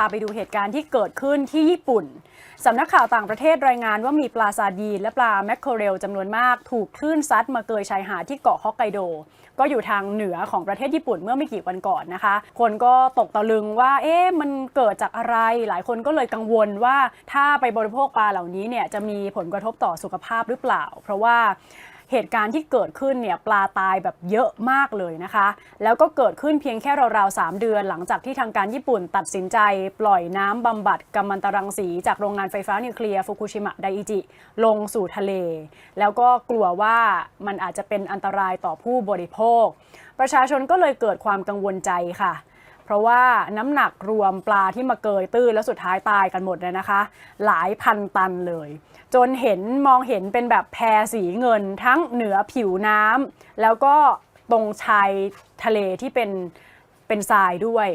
าไปดูเหตุการณ์ที่เกิดขึ้นที่ญี่ปุ่น สำนักข่าวต่างประเทศรายงานว่ามีปลาซาดีนและปลาแมคเคอเรลจำนวนมาก ถูกคลื่นซัดมาเกยชายหาดที่เกาะฮอกไกโด ก็อยู่ทางเหนือของประเทศญี่ปุ่นเมื่อไม่กี่วันก่อนนะคะ คนก็ตกตะลึงว่า เอ๊ะมันเกิดจากอะไร หลายคนก็เลยกังวลว่าถ้าไปบริโภคปลาเหล่านี้เนี่ยจะมีผลกระทบต่อสุขภาพหรือเปล่า เพราะว่า เหตุการณ์ที่เกิดขึ้นเนี่ยปลาตายแบบเยอะมากเลยนะคะ แล้วก็เกิดขึ้นเพียงแค่ราวๆ3เดือน หลังจากที่ทางการญี่ปุ่นตัดสินใจ ปล่อยน้ำบำบัดกัมมันตรังสี จากโรงงานไฟฟ้านิวเคลียร์ฟุกุชิมะไดอิจิ ลงสู่ทะเล แล้วก็กลัวว่ามันอาจจะเป็นอันตรายต่อผู้บริโภค ประชาชนก็เลยเกิดความกังวลใจค่ะ เพราะว่าน้ำหนักรวมปลาที่มาเกยตื้นแล้วสุดท้ายตายกันหมดเลยนะคะ หลายพันตันเลย จนเห็นมองเห็นเป็นแบบแพรสีเงินทั้งเหนือผิวน้ำแล้วก็ตรงชายทะเลที่เป็นเป็นทรายด้วย